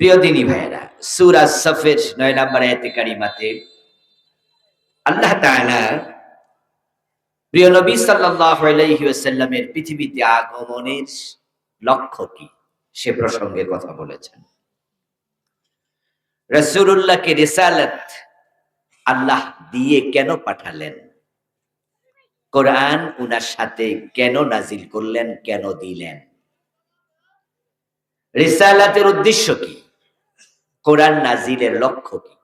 প্রিয় দিনী ভাইয়েরা, সুরা সফের নয় নম্বর আয়াতে কারিমাতে আল্লাহ তাআলা প্রিয় নবী সাল্লাল্লাহু আলাইহি ওয়াসাল্লামের পৃথিবীতে আগমনের লক্ষ্য কি? সে প্রসঙ্গে কথা বলেছেন। রাসূলুল্লাহকে রিসালাত আল্লাহ দিয়ে কেন পাঠালেন? কোরআন উনার সাথে কেন নাজিল করলেন, কেন দিলেন? রিসালাতের উদ্দেশ্য কি? কোরআন নাজিলের লক্ষ্য কি?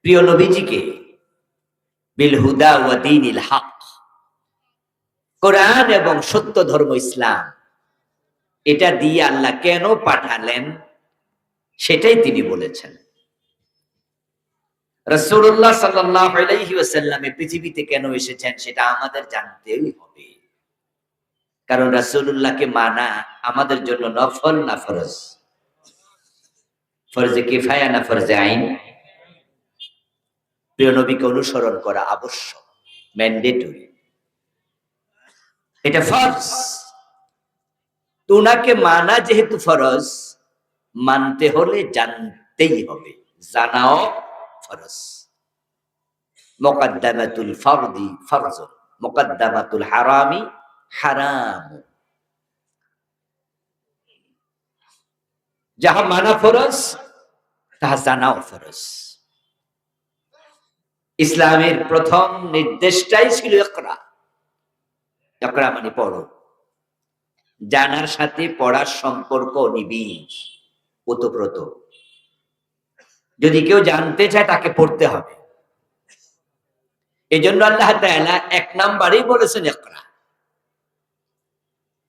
প্রিয় নবীজিকে, বিল হুদা ওয়া দীনিল হক, কোরআন এবং সত্য ধর্ম ইসলাম, এটা দিয়ে আল্লাহ কেন পাঠালেন? সেটাই তিনি বলেছেন। আলাইহি ওয়াসাল্লামে পৃথিবীতে কেন এসেছেন সেটা আমাদের জানতেই হবে। কারণ রাসূলুল্লাহকে মানা আমাদের জন্য নফল না ফরজ। ফরজে কিফায়া না ফরজে আইন? প্রিয় নবীকে অনুসরণ করা আবশ্যক, ম্যান্ডেটরি। এটা ফরজ। তো উনাকে মানা যেহেতু ফরজ, মানতে হলে জানতেই হবে। জানাও ফরজ। মোকাদ্দামাতুল ফরদি ফরজ মোকাদ্দামাতুল হারামি হারাম। যাহা মানা ফরজ তাহা জানাও ফরজ। ইসলামের প্রথম নির্দেশটাই ছিল একরা একরা মানে পড়ো। জানার সাথে পড়ার সম্পর্ক নিবিড়, ওতপ্রোত। যদি কেউ জানতে চায় তাকে পড়তে হবে। এই জন্য আল্লাহ এক নাম্বারেই বলেছেন একরা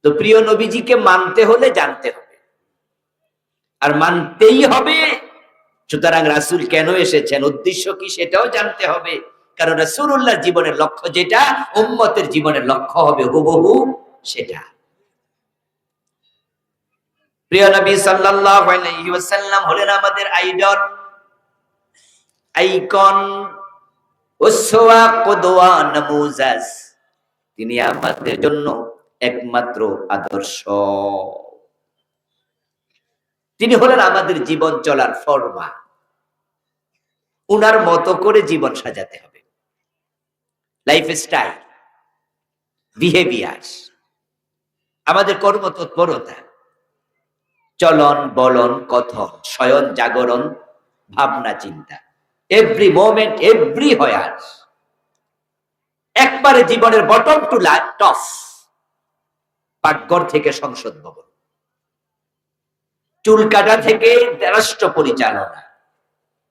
তো প্রিয় নবীজিকে মানতে হলে জানতে হবে। আর মানতেই হবে সুতরাং রাসূল কেন এসেছেন? উদ্দেশ্য কি সেটাও জানতে হবে। কারণ রাসূলুল্লাহ জীবনের লক্ষ্য যেটা, উম্মতের জীবনের লক্ষ্য হবে হুবহু সেটা। প্রিয় নবী সাল্লাল্লাহু হলেন আমাদের আইডল, আইকন তিনি আমাদের জন্য একমাত্র আদর্শ। তিনি হলেন আমাদের জীবন চলার ফরমা। উনার মতো করে জীবন সাজাতে হবে। লাইফ স্টাইল বিহেভিয়ার আমাদের কর্মতৎপরতা, চলন, বলন, কথন, শয়ন, জাগরণ, ভাবনা, চিন্তা। এভরি মোমেন্ট এভরি হয়ার একবারে জীবনের বটম টু টপ পাকঘর থেকে সংসদ ভবন। চুল কাটা থেকে রাষ্ট্র পরিচালনা।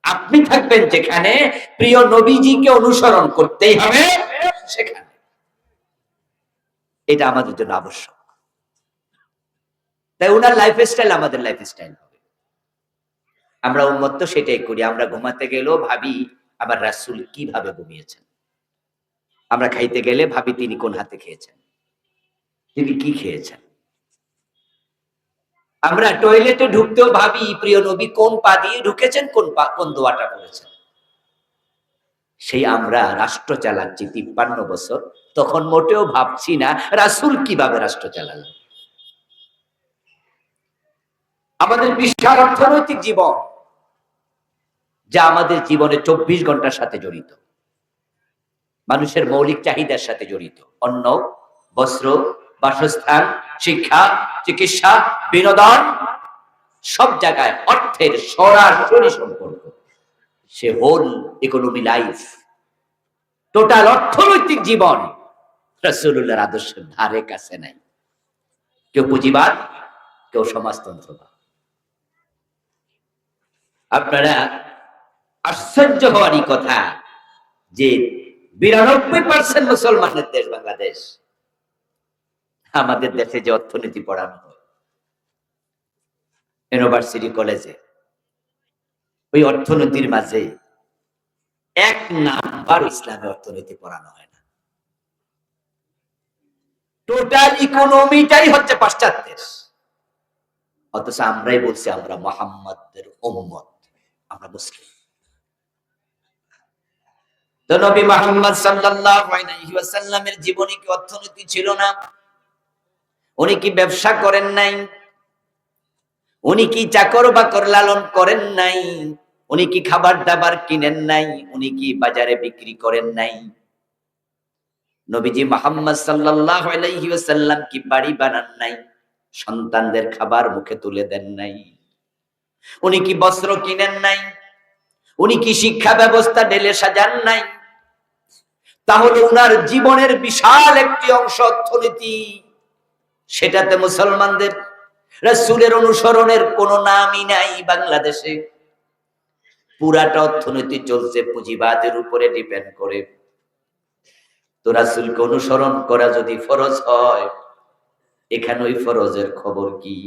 আপনি থাকবেন যেখানে প্রিয় নবীজিকে অনুসরণ করতেই হবে, সেখানে। এটা আমাদের জন্য আবশ্যক। তাই ওনার লাইফ স্টাইল আমাদের লাইফ স্টাইল হবে। আমরা উন্মত্ত সেটাই করি। আমরা ঘুমাতে গেলেও ভাবি আবার রাসুল কীভাবে ঘুমিয়েছেন? আমরা খাইতে গেলে ভাবি, তিনি কোন হাতে খেয়েছেন? তিনি কি খেয়েছেন? আমরা টয়লেটে ঢুকতেও ভাবি, প্রিয় নবী, কোন পা দিয়ে ঢুকেছেন? কোন পা, কোন দোয়াটা করেছেন সেই আমরা রাষ্ট্র চালাচ্ছি তিপ্পান্ন বছর, তখন মোটেও ভাবছি না, রাসুল কীভাবে রাষ্ট্র চালালেন? আমাদের বিশাল অর্থনৈতিক জীবন, যা আমাদের জীবনে চব্বিশ ঘণ্টার সাথে জড়িত। মানুষের মৌলিক চাহিদার সাথে জড়িত। অন্ন, বস্ত্র বাসস্থান, শিক্ষা, চিকিৎসা, বিনোদন, সব জায়গায় অর্থের সরাসরি সম্পর্ক। সে হোল ইকোনমি লাইফ টোটাল অর্থনৈতিক জীবন রসুল্লাহর আদর্শের ধারে কাছে নাই। কেউ পুঁজিবাদ, কেউ সমাজতন্ত্রবাদ আপনারা আশ্চর্য হওয়ারই কথা যে বিরানব্বই পার্সেন্ট মুসলমানের দেশ বাংলাদেশ। আমাদের দেশে যে অর্থনীতি পড়ানো ইউনিভার্সিটি কলেজে ওই অর্থনীতির মাঝে এক নাম্বার ইসলামে অর্থনীতি পড়ানো হয় না। টোটাল ইকোনমিটাই হচ্ছে পাশ্চাত্যের অথচ আমরাই বলছি আমরা মোহাম্মদের উম্মত, আমরা মুসলিম। তো নবী মোহাম্মদ সাল্লাল্লাহু আলাইহি ওয়াসাল্লামের জীবনে কি অর্থনীতি ছিল না? উনি কি ব্যবসা করেন নাই? উনি কি চাকর বাকর লালন করেন নাই? উনি কি খাবার দাবার কিনেন নাই? উনি কি বাজারে বিক্রি করেন নাই? নবীজি মোহাম্মদ সাল্লাল্লাহু আলাইহি ওয়াসাল্লাম কি বাড়ি বানান নাই? সন্তানদের খাবার মুখে তুলে দেন নাই? উনি কি বস্ত্র কিনেন নাই? উনি কি শিক্ষা ব্যবস্থা ঢেলে সাজান নাই? তাহলে উনার জীবনের বিশাল একটি অংশ অর্থনীতি। সেটাতে মুসলমানদের রাসূলের অনুসরণের কোনো নামই নাই বাংলাদেশে। পুরাটা অর্থনীতি চলছে পুঁজিবাদের উপরে ডিপেন্ড করে। তো রাসূলকে অনুসরণ করা যদি ফরজ হয়, এখানে ওই ফরজের খবর কি?